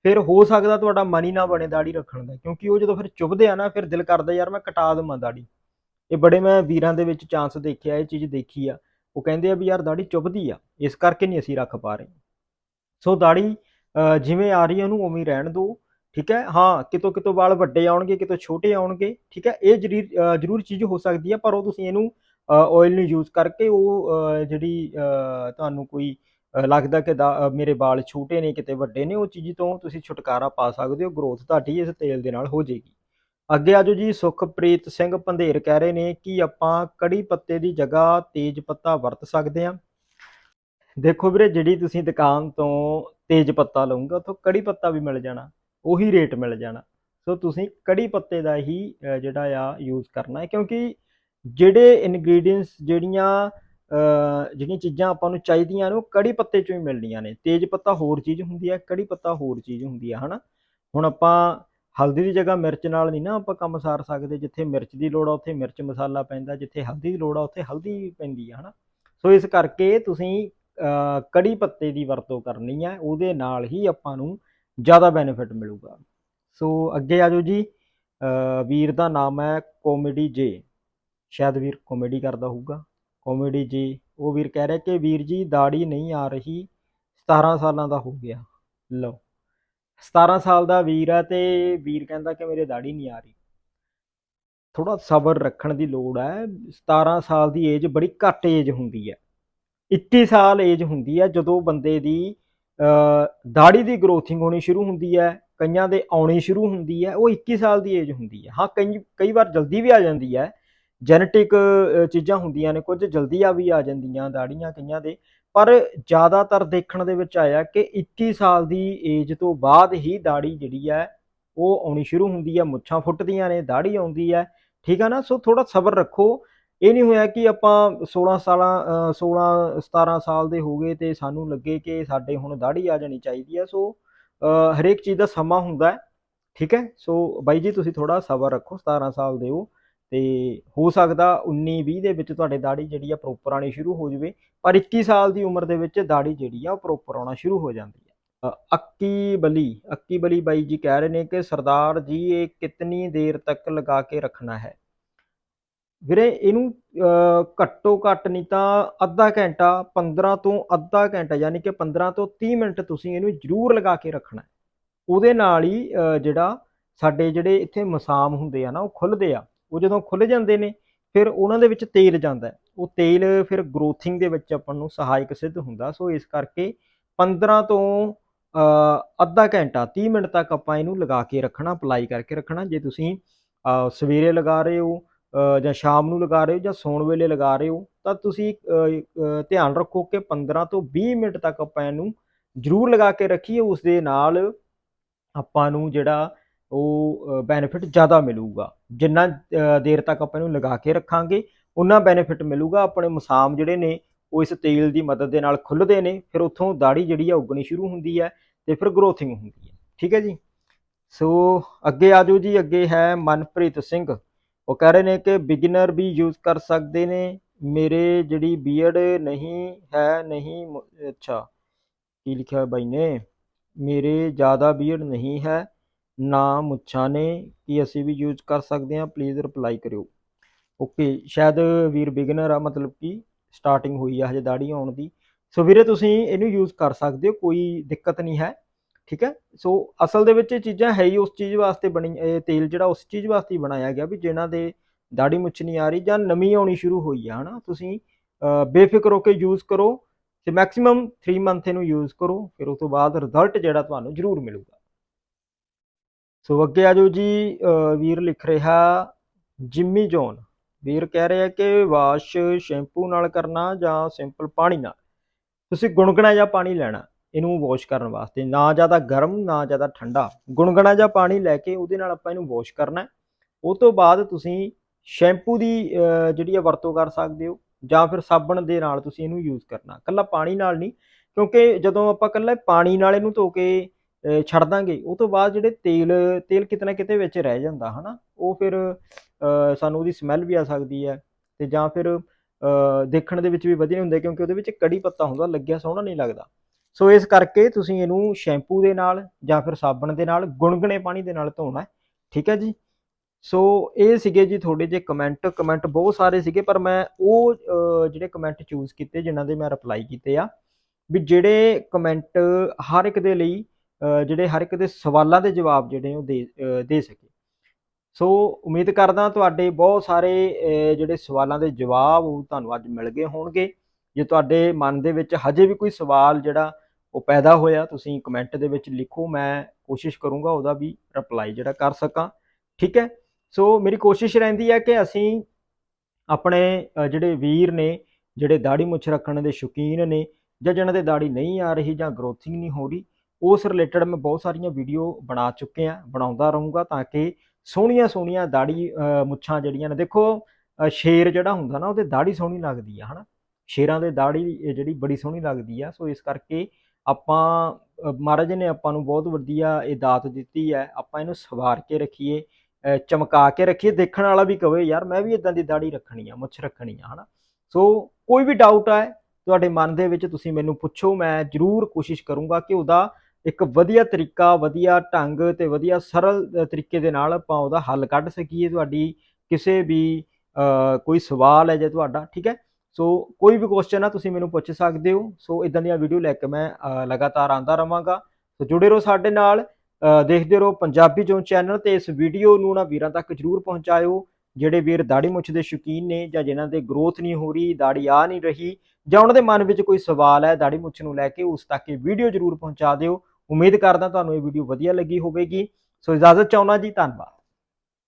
ਫਿਰ ਹੋ ਸਕਦਾ ਤੁਹਾਡਾ ਮਨ ਹੀ ਨਾ ਬਣੇ ਦਾੜੀ ਰੱਖਣ ਦਾ ਕਿਉਂਕਿ ਉਹ ਜਦੋਂ ਫਿਰ ਚੁਭਦੇ ਆ ਨਾ ਫਿਰ ਦਿਲ ਕਰਦਾ ਯਾਰ ਮੈਂ ਕਟਾ ਦੇਵਾਂ ਦਾੜੀ ਇਹ ਬੜੇ ਮੈਂ ਵੀਰਾਂ ਦੇ ਵਿੱਚ ਚਾਂਸ ਦੇਖਿਆ ਇਹ ਚੀਜ਼ ਦੇਖੀ ਆ। ਉਹ ਕਹਿੰਦੇ ਆ ਵੀ ਯਾਰ ਦਾੜੀ ਚੁਭਦੀ ਆ ਇਸ ਕਰਕੇ ਨਹੀਂ ਅਸੀਂ ਰੱਖ ਪਾ ਰਹੇ। ਸੋ ਦਾੜੀ ਅਹ, ਜਿਵੇਂ ਆ ਰਹੀ ਹੈ ਉਹਨੂੰ ਉਵੇਂ ਰਹਿਣ ਦਿਓ ਠੀਕ ਹੈ? ਹਾਂ ਕਿਤੋਂ ਕਿਤੋਂ ਵਾਲ ਵੱਡੇ ਆਉਣਗੇ ਕਿਤੋਂ ਛੋਟੇ ਆਉਣਗੇ ਠੀਕ ਹੈ? ਇਹ ਜਰੀ- ਅਹ, ਜ਼ਰੂਰ ਚੀਜ਼ ਹੋ ਸਕਦੀ ਹੈ ਪਰ ਉਹ ਤੁਸੀਂ ਇਹਨੂੰ ਆਇਲ ਨੂੰ ਯੂਜ਼ ਕਰਕੇ ਉਹ ਜਿਹੜੀ ਤੁਹਾਨੂੰ ਕੋਈ ਲੱਗਦਾ ਕਿ ਦਾ- ਮੇਰੇ ਵਾਲ ਛੋਟੇ ਨੇ, ਕਿਤੇ ਵੱਡੇ ਨੇ, ਉਹ ਚੀਜ਼ ਤੋਂ ਤੁਸੀਂ ਛੁਟਕਾਰਾ ਪਾ ਸਕਦੇ ਹੋ ਗਰੋਥ ਤੁਹਾਡੀ ਇਸ ਤੇਲ ਦੇ ਨਾਲ ਹੋ ਜਾਏਗੀ। ਅੱਗੇ ਆਜੋ ਜੀ, ਸੁਖਪ੍ਰੀਤ ਸਿੰਘ ਪੰਧੇਰ ਕਹਿ ਰਹੇ ਨੇ ਕਿ ਆਪਾਂ ਕੜੀ ਪੱਤੇ ਦੀ ਜਗ੍ਹਾ ਤੇਜ ਪੱਤਾ ਵਰਤ ਸਕਦੇ ਹਾਂ। ਦੇਖੋ ਵੀਰੇ, ਜਿਹੜੀ ਤੁਸੀਂ ਦੁਕਾਨ ਤੋਂ ਤੇਜ ਪੱਤਾ ਲਓਗੇ, ਉੱਥੋਂ ਕੜੀ ਪੱਤਾ ਵੀ ਮਿਲ ਜਾਣਾ, ਉਹੀ ਰੇਟ ਮਿਲ ਜਾਣਾ। ਸੋ ਤੁਸੀਂ ਕੜੀ ਪੱਤੇ ਦਾ ਹੀ ਜਿਹੜਾ ਆ ਯੂਜ਼ ਕਰਨਾ ਹੈ, ਕਿਉਂਕਿ ਜਿਹੜੇ ਇਨਗਰੀਡੀਅੰਟਸ ਜਿਹੜੀਆਂ ਜਿਹੜੀਆਂ ਚੀਜ਼ਾਂ ਆਪਾਂ ਨੂੰ ਚਾਹੀਦੀਆਂ ਨੇ, ਉਹ ਕੜੀ ਪੱਤੇ ਚੋਂ ਹੀ ਮਿਲਣੀਆਂ ਨੇ। ਤੇਜ ਪੱਤਾ ਹੋਰ ਚੀਜ਼ ਹੁੰਦੀ ਹੈ, ਕੜੀ ਪੱਤਾ ਹੋਰ ਚੀਜ਼ ਹੁੰਦੀ ਹੈ, ਹਨਾ? ਹੁਣ ਆਪਾਂ ਹਲਦੀ ਦੀ ਜਗ੍ਹਾ ਮਿਰਚ ਨਾਲ ਨਹੀਂ ਨਾ ਆਪਾਂ ਕੰਮ ਸਾਰ ਸਕਦੇ, ਜਿੱਥੇ ਮਿਰਚ ਦੀ ਲੋੜ ਆ, ਉੱਥੇ ਮਿਰਚ ਮਸਾਲਾ ਪੈਂਦਾ, ਜਿੱਥੇ ਹਲਦੀ ਦੀ ਲੋੜ ਆ, ਉੱਥੇ ਹਲਦੀ ਪੈਂਦੀ ਹੈ ਹਨਾ? ਸੋ ਇਸ ਕਰਕੇ ਤੁਸੀਂ ਕੜੀ ਪੱਤੇ ਦੀ ਵਰਤੋਂ ਕਰਨੀ ਹੈ ਉਹਦੇ ਨਾਲ ਹੀ ਆਪਾਂ ਨੂੰ ਜ਼ਿਆਦਾ ਬੈਨੀਫਿਟ ਮਿਲੂਗਾ। ਸੋ ਅੱਗੇ ਆ ਜਾਓ ਜੀ। ਵੀਰ ਦਾ ਨਾਮ ਹੈ ਕੋਮੇਡੀ ਜੇ ਸ਼ਾਇਦ ਵੀਰ ਕਾਮੇਡੀ ਕਰਦਾ ਹੋਊਗਾ। ਕਾਮੇਡੀ ਜੀ, ਉਹ ਵੀਰ ਕਹਿ ਰਿਹਾ ਕਿ ਵੀਰ ਜੀ ਦਾੜੀ ਨਹੀਂ ਆ ਰਹੀ 17 ਸਾਲਾਂ ਦਾ ਹੋ ਗਿਆ। ਲਓ 17 ਸਾਲ ਦਾ ਵੀਰ ਹੈ ਤੇ ਵੀਰ ਕਹਿੰਦਾ ਕਿ ਮੇਰੇ ਦਾੜੀ ਨਹੀਂ ਆ ਰਹੀ। ਥੋੜਾ ਸਬਰ ਰੱਖਣ ਦੀ ਲੋੜ ਹੈ 17 ਸਾਲ ਦੀ ਏਜ ਬੜੀ ਘੱਟ ਏਜ ਹੁੰਦੀ ਹੈ 21 ਸਾਲ ਏਜ ਹੁੰਦੀ ਹੈ ਜਦੋਂ ਬੰਦੇ ਦੀ ਦਾੜੀ ਦੀ ਗਰੋਥਿੰਗ ਹੋਣੀ ਸ਼ੁਰੂ ਹੁੰਦੀ ਹੈ ਕਈਆਂ ਦੇ ਆਉਣੀ ਸ਼ੁਰੂ ਹੁੰਦੀ ਹੈ ਉਹ 21 ਸਾਲ ਦੀ ਏਜ ਹੁੰਦੀ ਹੈ ਹਾਂ, ਕਈ ਕਈ ਵਾਰ ਜਲਦੀ ਵੀ ਆ ਜਾਂਦੀ ਹੈ ਜੈਨੇਟਿਕ ਚੀਜ਼ਾਂ ਹੁੰਦੀਆਂ ਨੇ, ਕੁਝ ਜਲਦੀ ਆ ਵੀ ਆ ਜਾਂਦੀਆਂ ਦਾੜੀਆਂ ਕਈਆਂ ਦੇ। ਪਰ ਜ਼ਿਆਦਾਤਰ ਦੇਖਣ ਦੇ ਵਿੱਚ ਆਇਆ ਕਿ 21 ਸਾਲ ਦੀ ਏਜ ਤੋਂ ਬਾਅਦ ਹੀ ਦਾੜੀ ਜਿਹੜੀ ਹੈ, ਉਹ ਆਉਣੀ ਸ਼ੁਰੂ ਹੁੰਦੀ ਹੈ, ਮੁੱਛਾਂ ਫੁੱਟਦੀਆਂ ਨੇ ਦਾੜੀ ਆਉਂਦੀ ਹੈ। ਠੀਕ ਆ ਨਾ? ਸੋ ਥੋੜਾ ਸਬਰ ਰੱਖੋ। ਇਹ ਨਹੀਂ ਹੋਇਆ ਕਿ ਆਪਾਂ 16 ਸਾਲਾਂ, ਅਹ 16 17 ਸਾਲ ਦੇ ਹੋ ਗਏ ਤੇ ਸਾਨੂੰ ਲੱਗੇ ਕਿ ਸਾਡੇ ਹੁਣ ਦਾੜੀ ਆ ਜਾਣੀ ਚਾਹੀਦੀ ਹੈ। ਸੋ ਹਰੇਕ ਚੀਜ਼ ਦਾ ਸਮਾਂ ਹੁੰਦਾ ਹੈ। ਠੀਕ ਹੈ? ਸੋ ਬਾਈ ਜੀ, ਤੁਸੀਂ ਥੋੜਾ ਸਬਰ ਰੱਖੋ 17 ਸਾਲ ਦੇ ਹੋ ਤੇ ਹੋ ਸਕਦਾ 19 20 ਦੇ ਵਿੱਚ ਤੁਹਾਡੇ ਦਾੜੀ ਜਿਹੜੀ ਆ ਪ੍ਰੋਪਰ ਆਣੀ ਸ਼ੁਰੂ ਹੋ ਜਾਵੇ, ਪਰ 21 ਸਾਲ ਦੀ ਉਮਰ ਦੇ ਵਿੱਚ ਦਾੜੀ ਜਿਹੜੀ ਆ ਉਹ ਪ੍ਰੋਪਰ ਆਉਣਾ ਸ਼ੁਰੂ ਹੋ ਜਾਂਦੀ ਹੈ ਅੱਕੀ ਬਲੀ ਅੱਕੀ ਬਲੀ ਬਾਈ ਜੀ ਕਹਿ ਰਹੇ ਨੇ ਕਿ ਸਰਦਾਰ ਜੀ, ਇਹ ਕਿਤਨੀ ਦੇਰ ਤੱਕ ਲਗਾ ਕੇ ਰੱਖਣਾ ਹੈ? ਵੀਰੇ, ਇਹਨੂੰ ਘੱਟੋ ਘੱਟ ਨਹੀਂ ਤਾਂ ਅੱਧਾ ਘੰਟਾ 15 ਤੋਂ ਅੱਧਾ ਘੰਟਾ, ਯਾਨੀ ਕਿ 15 ਤੋਂ 30 ਮਿੰਟ ਤੁਸੀਂ ਇਹਨੂੰ ਜ਼ਰੂਰ ਲਗਾ ਕੇ ਰੱਖਣਾ ਉਹਦੇ ਨਾਲ ਹੀ ਜਿਹੜਾ ਸਾਡੇ ਜਿਹੜੇ ਇੱਥੇ ਮਸਾਮ ਹੁੰਦੇ ਆ ਨਾ, ਉਹ ਖੁੱਲਦੇ ਆ। ਉਹ ਜਦੋਂ ਖੁੱਲ ਜਾਂਦੇ ਨੇ, ਫਿਰ ਉਹਨਾਂ ਦੇ ਵਿੱਚ ਤੇਲ ਜਾਂਦਾ ਉਹ ਤੇਲ ਫਿਰ ਗਰੋਥਿੰਗ ਦੇ ਵਿੱਚ ਆਪਾਂ ਨੂੰ ਸਹਾਇਕ ਸਿੱਧ ਹੁੰਦਾ। ਸੋ ਇਸ ਕਰਕੇ 15 ਤੋਂ ਅੱਧਾ ਘੰਟਾ 30 ਮਿੰਟ ਤੱਕ ਆਪਾਂ ਇਹਨੂੰ ਲਗਾ ਕੇ ਰੱਖਣਾ ਅਪਲਾਈ ਕਰਕੇ ਰੱਖਣਾ। ਜੇ ਤੁਸੀਂ ਸਵੇਰੇ ਲਗਾ ਰਹੇ ਹੋ ਜਾਂ ਸ਼ਾਮ ਨੂੰ ਲਗਾ ਰਹੇ ਹੋ ਜਾਂ ਸੌਣ ਵੇਲੇ ਲਗਾ ਰਹੇ ਹੋ, ਤਾਂ ਤੁਸੀਂ ਧਿਆਨ ਰੱਖੋ ਕਿ 15 ਤੋਂ 20 ਮਿੰਟ ਤੱਕ ਆਪਾਂ ਇਹਨੂੰ ਜ਼ਰੂਰ ਲਗਾ ਕੇ ਰੱਖੀਏ। ਉਸ ਦੇ ਨਾਲ ਆਪਾਂ ਨੂੰ ਜਿਹੜਾ ਉਹ ਬੈਨੀਫਿਟ ਜ਼ਿਆਦਾ ਮਿਲੂਗਾ। ਜਿੰਨਾ ਦੇਰ ਤੱਕ ਆਪਾਂ ਇਹਨੂੰ ਲਗਾ ਕੇ ਰੱਖਾਂਗੇ ਉਨਾ ਬੈਨੀਫਿਟ ਮਿਲੂਗਾ। ਆਪਣੇ ਮਸਾਮ ਜਿਹੜੇ ਨੇ, ਉਹ ਇਸ ਤੇਲ ਦੀ ਮਦਦ ਦੇ ਨਾਲ ਖੁੱਲਦੇ ਨੇ। ਫਿਰ ਉੱਥੋਂ ਦਾੜੀ ਜਿਹੜੀ ਆ, ਉੱਗਣੀ ਸ਼ੁਰੂ ਹੁੰਦੀ ਹੈ ਤੇ ਫਿਰ ਗਰੋਥਿੰਗ ਹੁੰਦੀ ਹੈ ਠੀਕ ਹੈ ਜੀ? ਸੋ, ਅੱਗੇ ਆਜੋ ਜੀ। ਅੱਗੇ ਹੈ ਮਨਪ੍ਰੀਤ ਸਿੰਘ। ਉਹ ਕਹਿ ਰਹੇ ਨੇ ਕਿ ਬਿਗਨਰ ਵੀ ਯੂਜ਼ ਕਰ ਸਕਦੇ ਨੇ। ਮੇਰੇ ਜਿਹੜੀ ਬੀਅਰਡ ਨਹੀਂ ਹੈ, ਨਹੀਂ ਅੱਛਾ। ਕੀ ਲਿਖਿਆ ਬਾਈ ਨੇ? ਮੇਰੇ ਜ਼ਿਆਦਾ ਬੀਅਰਡ ਨਹੀਂ ਹੈ। ਨਾ ਮੁੱਛਾਂ ਨੇ ਕੀ ਅਸੀਂ ਵੀ ਯੂਜ਼ ਕਰ ਸਕਦੇ ਹਾਂ ਪਲੀਜ਼ ਰਿਪਲਾਈ ਕਰਿਓ। ਓਕੇ ਸ਼ਾਇਦ ਵੀਰ ਬਿਗਨਰ ਆ, ਮਤਲਬ ਕਿ ਸਟਾਰਟਿੰਗ ਹੋਈ ਆ ਹਜੇ ਦਾੜੀ ਆਉਣ ਦੀ। ਸੋ ਵੀਰੇ, ਤੁਸੀਂ ਇਹਨੂੰ ਯੂਜ਼ ਕਰ ਸਕਦੇ ਹੋ, ਕੋਈ ਦਿੱਕਤ ਨਹੀਂ ਹੈ, ਠੀਕ ਹੈ? ਸੋ ਅਸਲ ਦੇ ਵਿੱਚ ਇਹ ਚੀਜ਼ਾਂ ਹੈ ਹੀ ਉਸ ਚੀਜ਼ ਵਾਸਤੇ ਬਣੀ, ਇਹ ਤੇਲ ਜਿਹੜਾ ਉਸ ਚੀਜ਼ ਵਾਸਤੇ ਹੀ ਬਣਾਇਆ ਗਿਆ ਵੀ ਜਿਨ੍ਹਾਂ ਦੇ ਦਾੜੀ ਮੁੱਛ ਨਹੀਂ ਆ ਰਹੀ ਜਾਂ ਨਵੀਂ ਆਉਣੀ ਸ਼ੁਰੂ ਹੋਈ ਆ, ਹਨਾ? ਤੁਸੀਂ ਬੇਫਿਕਰ ਹੋ ਕੇ ਯੂਜ਼ ਕਰੋ ਤੇ ਮੈਕਸਿਮਮ 3 ਮੰਥ ਇਹਨੂੰ ਯੂਜ਼ ਕਰੋ, ਫਿਰ ਉਸ ਤੋਂ ਬਾਅਦ ਰਿਜ਼ਲਟ ਜਿਹੜਾ ਤੁਹਾਨੂੰ ਜ਼ਰੂਰ ਮਿਲੂਗਾ। ਸੋ ਅੱਗੇ ਆ ਜਾਓ ਜੀ ਵੀਰ ਲਿਖ ਰਿਹਾ ਜਿੰਮੀ ਜੋਨ ਵੀਰ ਕਹਿ ਰਿਹਾ ਕਿ ਵਾਸ਼ ਸ਼ੈਂਪੂ ਨਾਲ ਕਰਨਾ ਜਾਂ ਸਿੰਪਲ ਪਾਣੀ ਨਾਲ? ਤੁਸੀਂ ਗੁਣਗਣਾ ਜਾਂ ਪਾਣੀ ਲੈਣਾ, ਇਹਨੂੰ ਵਾਸ਼ ਕਰਨ ਵਾਸਤੇ। ਨਾ ਜ਼ਿਆਦਾ ਗਰਮ, ਨਾ ਜ਼ਿਆਦਾ ਠੰਡਾ। ਗੁਣਗੁਣਾ ਜਾਂ ਪਾਣੀ ਲੈ ਕੇ ਉਹਦੇ ਨਾਲ ਆਪਾਂ ਇਹਨੂੰ ਵਾਸ਼ ਕਰਨਾ। ਉਹ ਤੋਂ ਬਾਅਦ ਤੁਸੀਂ ਸ਼ੈਂਪੂ ਦੀ ਜਿਹੜੀ ਆ ਵਰਤੋਂ ਕਰ ਸਕਦੇ ਹੋ, ਜਾਂ ਫਿਰ ਸਾਬਣ ਦੇ ਨਾਲ ਤੁਸੀਂ ਇਹਨੂੰ ਯੂਜ਼ ਕਰਨਾ। ਕੱਲਾ ਪਾਣੀ ਨਾਲ ਨਹੀਂ, ਕਿਉਂਕਿ ਜਦੋਂ ਆਪਾਂ ਕੱਲਾ ਪਾਣੀ ਨਾਲ ਇਹਨੂੰ ਧੋ ਕੇ ਛੱਡ ਦਾਂਗੇ। ਉਹ ਤੋਂ ਬਾਅਦ ਜਿਹੜੇ ਤੇਲ ਤੇਲ ਕਿਤੇ ਨਾ ਕਿਤੇ ਵਿੱਚ ਰਹਿ ਜਾਂਦਾ, ਹਨਾ? ਉਹ ਫਿਰ ਸਾਨੂੰ ਉਹਦੀ ਸਮੈਲ ਵੀ ਆ ਸਕਦੀ ਹੈ ਤੇ ਜਾਂ ਫਿਰ ਦੇਖਣ ਦੇ ਵਿੱਚ ਵੀ ਵਧੀਆ ਨਹੀਂ ਹੁੰਦਾ ਕਿਉਂਕਿ ਉਹਦੇ ਵਿੱਚ ਕੜੀ ਪੱਤਾ ਹੁੰਦਾ, ਲੱਗਿਆ ਸੋਹਣਾ ਨਹੀਂ ਲੱਗਦਾ। ਸੋ ਇਸ ਕਰਕੇ ਤੁਸੀਂ ਇਹਨੂੰ ਸ਼ੈਂਪੂ ਦੇ ਨਾਲ ਜਾਂ ਫਿਰ ਸਾਬਣ ਦੇ ਨਾਲ, ਗੁਣਗੁਣੇ ਪਾਣੀ ਦੇ ਨਾਲ ਧੋਣਾ ਠੀਕ ਹੈ ਜੀ? ਸੋ ਇਹ ਸੀਗੇ ਜੀ ਤੁਹਾਡੇ ਜੇ ਕਮੈਂਟ ਕਮੈਂਟ ਬਹੁਤ ਸਾਰੇ ਸੀਗੇ, ਪਰ ਮੈਂ ਉਹ ਜਿਹੜੇ ਕਮੈਂਟ ਚੂਜ਼ ਕੀਤੇ, ਜਿਨ੍ਹਾਂ ਦੇ ਮੈਂ ਰਿਪਲਾਈ ਕੀਤੇ ਆ, ਵੀ ਜਿਹੜੇ ਕਮੈਂਟ ਹਰ ਇੱਕ ਦੇ ਲਈ ਜਿਹੜੇ ਹਰ ਇੱਕ ਦੇ ਸਵਾਲਾਂ ਦੇ ਜਵਾਬ ਜਿਹੜੇ ਉਹ ਦੇ ਦੇ ਸਕੇ। ਸੋ ਉਮੀਦ ਕਰਦਾ ਤੁਹਾਡੇ ਬਹੁਤ ਸਾਰੇ ਜਿਹੜੇ ਸਵਾਲਾਂ ਦੇ ਜਵਾਬ ਉਹ ਤੁਹਾਨੂੰ ਅੱਜ ਮਿਲ ਗਏ ਹੋਣਗੇ। ਜੇ ਤੁਹਾਡੇ ਮਨ ਦੇ ਵਿੱਚ ਹਜੇ ਵੀ ਕੋਈ ਸਵਾਲ ਜਿਹੜਾ ਉਹ ਪੈਦਾ ਹੋਇਆ, ਤੁਸੀਂ ਕਮੈਂਟ ਦੇ ਵਿੱਚ ਲਿਖੋ, ਮੈਂ ਕੋਸ਼ਿਸ਼ ਕਰੂੰਗਾ ਉਹਦਾ ਵੀ ਰਿਪਲਾਈ ਜਿਹੜਾ ਕਰ ਸਕਾਂ। ਠੀਕ ਹੈ? ਸੋ ਮੇਰੀ ਕੋਸ਼ਿਸ਼ ਰਹਿੰਦੀ ਹੈ ਕਿ ਅਸੀਂ ਆਪਣੇ ਜਿਹੜੇ ਵੀਰ ਨੇ, ਜਿਹੜੇ ਦਾੜੀ ਮੁੱਛ ਰੱਖਣ ਦੇ ਸ਼ੌਕੀਨ ਨੇ ਜਾਂ ਜਿਹਨਾਂ ਦੇ ਦਾੜੀ ਨਹੀਂ ਆ ਰਹੀ ਜਾਂ ਗਰੋਥਿੰਗ ਨਹੀਂ ਹੋ ਰਹੀ ਉਸ ਰਿਲੇਟਡ ਮੈਂ ਬਹੁਤ ਸਾਰੀਆਂ ਵੀਡੀਓ ਬਣਾ ਚੁੱਕੇ ਆ ਬਣਾਉਂਦਾ ਰਹੂੰਗਾ ਤਾਂ ਕਿ ਸੋਹਣੀਆਂ ਸੋਹਣੀਆਂ ਦਾੜੀ ਮੁੱਛਾਂ ਜਿਹੜੀਆਂ ਨੇ ਦੇਖੋ ਸ਼ੇਰ ਜਿਹੜਾ ਹੁੰਦਾ ਨਾ ਉਹਦੇ ਦਾੜੀ ਸੋਹਣੀ ਲੱਗਦੀ ਆ ਹਨਾ? ਸ਼ੇਰਾਂ ਦੇ ਦਾੜੀ ਜਿਹੜੀ ਬੜੀ ਸੋਹਣੀ ਲੱਗਦੀ ਆ ਸੋ ਇਸ ਕਰਕੇ ਆਪਾਂ ਅ, ਮਹਾਰਾਜ ਨੇ ਆਪਾਂ ਨੂੰ ਬਹੁਤ ਵਧੀਆ ਇਹ ਦਾਤ ਦਿੱਤੀ ਹੈ ਆਪਾਂ ਇਹਨੂੰ ਸਵਾਰ ਕੇ ਰੱਖੀਏ ਚਮਕਾ ਕੇ ਰੱਖੀਏ ਦੇਖਣ ਵਾਲਾ ਵੀ ਕਵੇ ਯਾਰ ਮੈਂ ਵੀ ਇਦਾਂ ਦੀ ਦਾੜੀ ਰੱਖਣੀ ਆ ਮੁੱਛ ਰੱਖਣੀ ਆ ਹਨਾ? ਸੋ ਕੋਈ ਵੀ ਡਾਊਟ ਹੈ ਤੁਹਾਡੇ ਮਨ ਦੇ ਵਿੱਚ ਤੁਸੀਂ ਮੈਨੂੰ ਪੁੱਛੋ ਮੈਂ ਜ਼ਰੂਰ ਕੋਸ਼ਿਸ਼ ਕਰੂੰਗਾ ਕਿ ਉਹਦਾ ਇੱਕ ਵਧੀਆ ਤਰੀਕਾ, ਵਧੀਆ ਢੰਗ ਤੇ ਵਧੀਆ ਸਰਲ ਤਰੀਕੇ ਦੇ ਨਾਲ ਆਪਾਂ ਉਹਦਾ ਹੱਲ ਕੱਢ ਸਕੀਏ ਤੁਹਾਡੀ ਕਿਸੇ ਵੀ ਕੋਈ ਸਵਾਲ ਹੈ ਜੇ ਤੁਹਾਡਾ, ਠੀਕ ਹੈ? ਸੋ ਕੋਈ ਵੀ ਕੁਐਸਚਨ ਆ, ਤੁਸੀਂ ਮੈਨੂੰ ਪੁੱਛ ਸਕਦੇ ਹੋ। ਸੋ ਇਦਾਂ ਦੀਆਂ ਵੀਡੀਓ ਲੈ ਕੇ ਮੈਂ ਲਗਾਤਾਰ ਆਂਦਾ ਰਵਾਂਗਾ। ਸੋ ਜੁੜੇ ਰਹੋ ਸਾਡੇ ਨਾਲ ਦੇਖਦੇ ਰਹੋ ਪੰਜਾਬੀ ਜੋਨ ਚੈਨਲ ਤੇ ਇਸ ਵੀਡੀਓ ਨੂੰ ਨਾ ਵੀਰਾਂ ਤੱਕ ਜਰੂਰ ਪਹੁੰਚਾਇਓ, ਜਿਹੜੇ ਵੀਰ ਦਾੜੀ ਮੁੱਛ ਦੇ ਸ਼ੌਕੀਨ ਨੇ ਜਾਂ ਜਿਨ੍ਹਾਂ ਦੇ ਗਰੋਥ ਨਹੀਂ ਹੋ ਰਹੀ ਦਾੜੀ ਆ ਨਹੀਂ ਰਹੀ ਜਾਂ ਉਹਨਾਂ ਦੇ ਮਨ ਵਿੱਚ ਕੋਈ ਸਵਾਲ ਹੈ ਦਾੜੀ ਮੁੱਛ ਨੂੰ ਲੈ ਕੇ ਉਸ ਤੱਕ ਇਹ ਵੀਡੀਓ ਜਰੂਰ ਪਹੁੰਚਾ ਦਿਓ। ਉਮੀਦ ਕਰਦਾ ਤੁਹਾਨੂੰ ਇਹ ਵੀਡੀਓ ਵਧੀਆ ਲੱਗੀ ਹੋਵੇਗੀ। ਸੋ ਇਜਾਜ਼ਤ ਚਾਹੁੰਦਾ ਜੀ ਧੰਨਵਾਦ।